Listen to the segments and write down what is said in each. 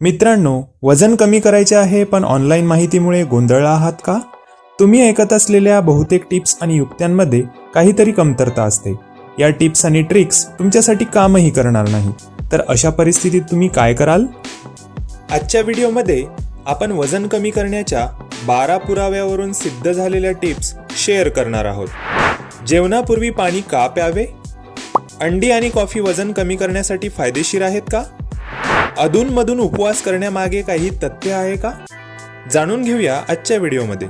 मित्रांनो वजन कमी करायचे आहे पण ऑनलाईन माहितीमुळे गोंधळला आहात का? तुम्ही ऐकत असलेल्या बहुतेक टिप्स आणि युक्त्यांमध्ये काहीतरी कमतरता असते. या टिप्स आणि ट्रिक्स तुमच्यासाठी कामही करणार नाही. तर अशा परिस्थितीत तुम्ही काय कराल? आजच्या व्हिडिओमध्ये आपण वजन कमी करण्याच्या बारा पुराव्यावरून सिद्ध झालेल्या टिप्स शेअर करणार आहोत. जेवणापूर्वी पाणी का प्यावे? अंडी आणि कॉफी वजन कमी करण्यासाठी फायदेशीर आहेत का? अधूनमधून उपवास करण्यामागे काही तथ्य आहे का? जाणून घेऊया आजच्या व्हिडिओमध्ये.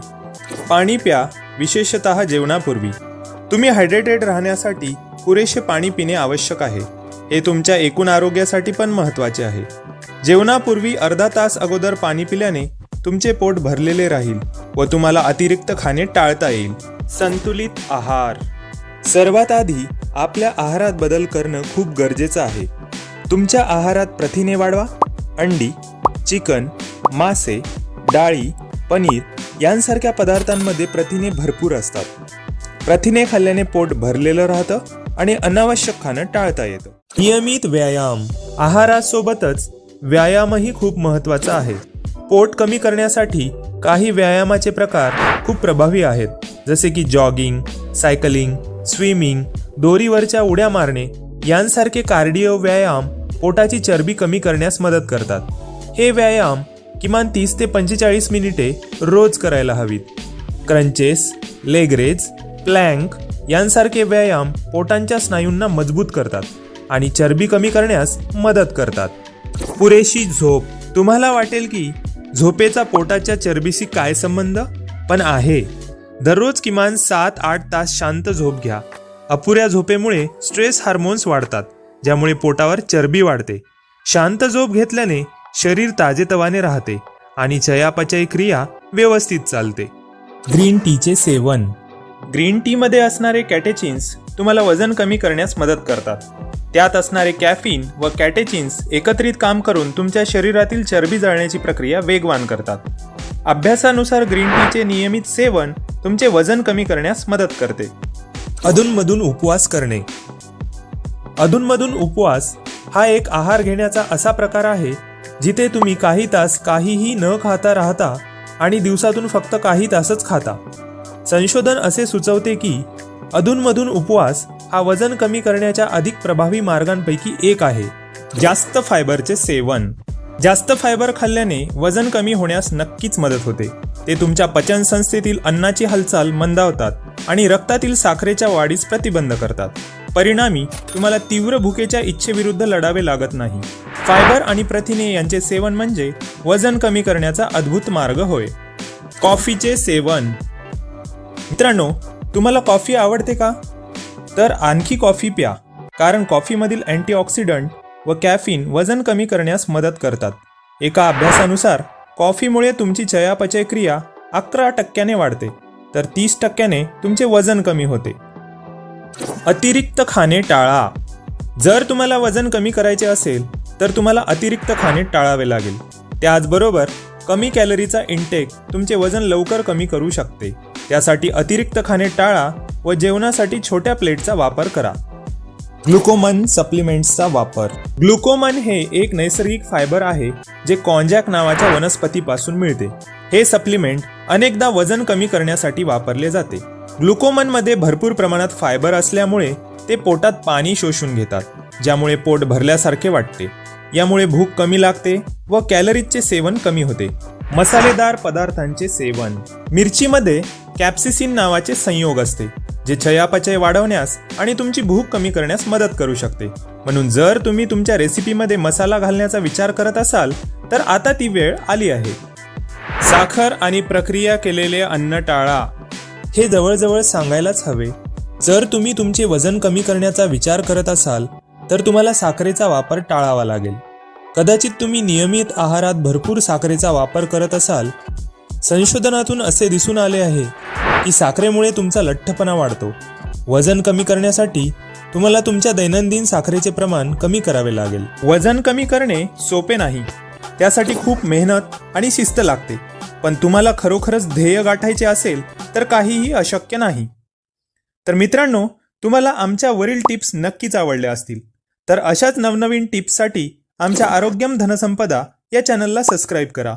पाणी प्या विशेषतः जेवणापूर्वी. तुम्ही हायड्रेटेड राहण्यासाठी पुरेसे पाणी पिणे आवश्यक आहे. हे तुमच्या एकूण आरोग्यासाठी पण महत्त्वाचे आहे. जेवणापूर्वी अर्धा तास अगोदर पाणी पिल्याने तुमचे पोट भरलेले राहील व तुम्हाला अतिरिक्त खाणे टाळता येईल. संतुलित आहार. सर्वात आधी आपल्या आहारात बदल करणं खूप गरजेचं आहे. तुमच्या आहारात प्रथिने वाढवा. अंडी चिकन मासे डाळी पनीर यांसारख्या पदार्थांमध्ये प्रथिने भरपूर असतात. प्रथिने खाल्ल्याने पोट भरलेलं राहतं आणि अनावश्यक खाणं टाळता येतं. नियमित व्यायाम. आहारासोबतच व्यायामही खूप महत्त्वाचा आहे. पोट कमी करण्यासाठी काही व्यायामाचे प्रकार खूप प्रभावी आहेत. जसे की जॉगिंग सायकलिंग स्विमिंग दोरीवरच्या उड्या मारणे यांसारखे कार्डिओ व्यायाम पोटाची चरबी कमी करण्यास मदत करतात. हे व्यायाम किमान तीस ते पंचेचाळीस मिनिटे रोज करायला हवीत. क्रंचेस लेगरेज प्लँक यांसारखे व्यायाम पोटांच्या स्नायूंना मजबूत करतात आणि चरबी कमी करण्यास मदत करतात. पुरेशी झोप. तुम्हाला वाटेल की झोपेचा पोटाच्या चरबीशी काय संबंध? पण आहे. दररोज किमान सात आठ तास शांत झोप घ्या. अपुऱ्या झोपेमुळे स्ट्रेस हार्मोन्स वाढतात. ज्यामुळे पोटावर चरबी वाढते. शांत झोप घेतल्याने शरीर ताजेतवाने राहते आणि चयापचय क्रिया व्यवस्थित चालते. ग्रीन टीचे सेवन. ग्रीन टीमध्ये असणारे कॅटेचिन्स तुम्हाला वजन कमी करण्यास मदत करतात. त्यात असणारे कॅफिन व कॅटेचिन्स एकत्रित काम करून तुमच्या शरीरातील चरबी जाळण्याची प्रक्रिया वेगवान करतात. अभ्यासानुसार ग्रीन टीचे नियमित सेवन तुमचे वजन कमी करण्यास मदत करते. अधूनमधून उपवास करणे. अधूनमधून उपवास हा एक आहार घेण्याचा असा प्रकार आहे जिथे तुम्ही काही तास काहीही न खाता राहता आणि दिवसातून फक्त काही तासच खाता. संशोधन असे सुचवते की अधूनमधून उपवास हा वजन कमी करण्याच्या अधिक प्रभावी मार्गांपैकी एक आहे. जास्त फायबरचे सेवन. जास्त फायबर खाल्ल्याने वजन कमी होण्यास नक्कीच मदत होते. ते तुमच्या पचन संस्थेतील अन्नाची हालचाल मंदावतात आणि रक्तातील साखरेच्या वाढीस प्रतिबंध करतात. परिणामी तुम्हाला तीव्र भुकेच्या इच्छेविरुद्ध लढावे लागत नाही. फायबर आणि प्रथिने यांचे सेवन म्हणजे वजन कमी करण्याचा अद्भुत मार्ग होय. कॉफीचे सेवन. मित्रांनो तुम्हाला कॉफी आवडते का? तर आणखी कॉफी प्या कारण कॉफीमधील अँटीऑक्सिडंट व कॅफिन वजन कमी करण्यास मदत करतात. एका अभ्यासानुसार कॉफीमुळे तुमची चयापचय क्रिया अकरा टक्क्याने वाढते तर तीस टक्क्याने तुमचे वजन कमी होते. अतिरिक्त खाणे टाळा. जर तुम्हाला वजन कमी करायचे असेल तर तुम्हाला अतिरिक्त खाणे टाळावे लागेल. त्याचबरोबर कमी कॅलरीचा इंटेक तुमचे वजन लवकर कमी करू शकते. त्यासाठी अतिरिक्त खाणे टाळा व जेवणासाठी छोट्या प्लेटचा वापर करा. ग्लुकोमन सप्लिमेंट्सचा वापर. ग्लुकोमन हे एक नैसर्गिक फायबर आहे जे कॉन्जॅक नावाच्या वनस्पतीपासून मिळते. हे सप्लिमेंट अनेकदा वजन कमी करण्यासाठी वापरले जाते. ग्लुकोमनमध्ये भरपूर प्रमाणात फायबर असल्यामुळे ते पोटात पाणी शोषून घेतात ज्यामुळे पोट भरल्यासारखे वाटते. यामुळे भूक कमी लागते व कॅलरीजचे सेवन कमी होते. मसालेदार पदार्थांचे सेवन. मिरचीमध्ये कॅप्सिसिन नावाचे संयोग असते जे चयापचय वाढवण्यास आणि तुमची भूक कमी करण्यास मदत करू शकते. म्हणून जर तुम्ही तुमच्या रेसिपीमध्ये मसाला घालण्याचा विचार करत असाल तर आता ती वेळ आली आहे. साखर आणि प्रक्रिया केलेले अन्न टाळा. हे जवळजवळ सांगायलाच हवे. जर तुम्ही तुमचे वजन कमी करण्याचा विचार करत असाल तर तुम्हाला साखरेचा वापर टाळावा लागेल. कदाचित तुम्ही नियमित आहारात भरपूर साखरेचा वापर करत असाल. संशोधनातून असे दिसून आले आहे की साखरेमुळे तुमचा लठ्ठपणा वाढतो. वजन कमी करण्यासाठी तुम्हाला तुमच्या दैनंदिन साखरेचे प्रमाण कमी करावे लागेल. वजन कमी करणे सोपे नाही. त्यासाठी खूप मेहनत आणि शिस्त लागते. पण तुम्हाला खरोखरच ध्येय गाठायचे असेल तर काहीही अशक्य नाही. तर मित्रांनो तुम्हाला आमच्या वरील टिप्स नक्कीच आवडल्या असतील. तर अशाच नवनवीन टिप्ससाठी आमच्या आरोग्यम धनसंपदा या चॅनलला सबस्क्राईब करा.